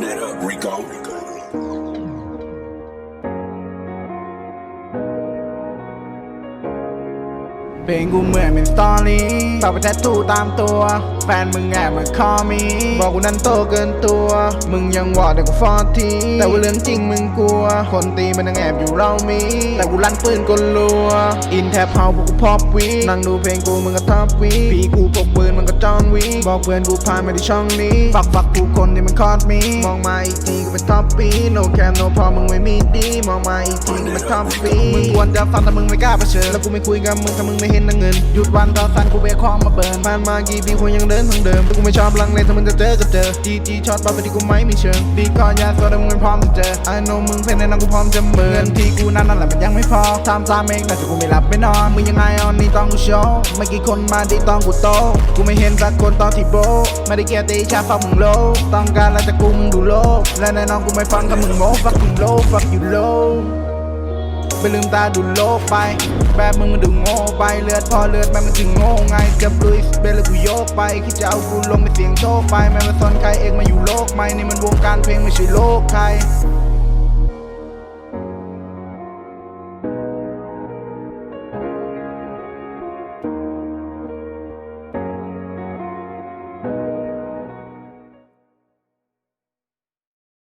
that up, Rico. เพลงกูเหมือนเป็นสตอรี่ปากไปแทททูตามตัว แฟนมึงแอบมาคอมี บอกกูนั้นโตเกินตัว มึงยังวอดแต่กูฟอร์ทีแต่ว่าเรื่องจริงมึงกลัว คนตีมันยังแอบอยู่เรามี แต่กูลั่นปืนกลลัว อินแทบเฮาพวกกูพอบวีนั่งดูเพลงกูมึงก็ท็อปวีพี่กูพกปืนมันก็ จอนวีบอกเพื่อนกูพามาที่ช่องนี้ฝักฝักกูคนที่มันคอดมี มองมาอีกทีก็เป็นท็อปปีโนแคมโนพอมึงไม่มีดีมองมาอีกทีก็เป็นท็อปปีมึงควรจะฟังแต่มึงไม่กล้าเผชิญแล้วกูไม่คุยกับมึงถ้ามึงไม่เห็นนะเงินหยุดวันต่อสันกูเบรกของมาเบิร์นผ่านมากี่ปีกูยังเดินทางเดิมแต่กูไม่ชอบลังเลถ้ามึงจะเจอก็เจอจีจีช็อตบอลไปที่กูไม่มีเชิงดีคอยาสวดมึงไม่พร้อมจะเจอ I know มึงเป็นในนั้นกูพร้อมจะเบิร์นที่กูนั่นนั่นแหละมันยังไม่พอทำตามเองแต่กูไม่หลับไม่นอนมึงยังไงออนนี่ต้องกูโชว์ไม่กี่คนมาดีต้องกูโตกูไม่เห็นสักคนตอนที่โบไม่ได้เกียรตีชาฟังมึงโลต้องการอะไรจากกูมึงดูโลกและแน่นอนกูไม่ฟังกับมึงโม้ fuck you low fuck you low ไปลืมตาดูโลกไป แบบมึงมันดูโง่ไปเลือดพอเลือดแม่มันจึงโง่ไงกับลุยส์เบลกูโยกไปคิดจะเอากูลงไปเสียงโชคไปแม่มาสนใครเองมาอยู่โลกไหมนี่มันวงการเพลงไม่ใช่โลกใคร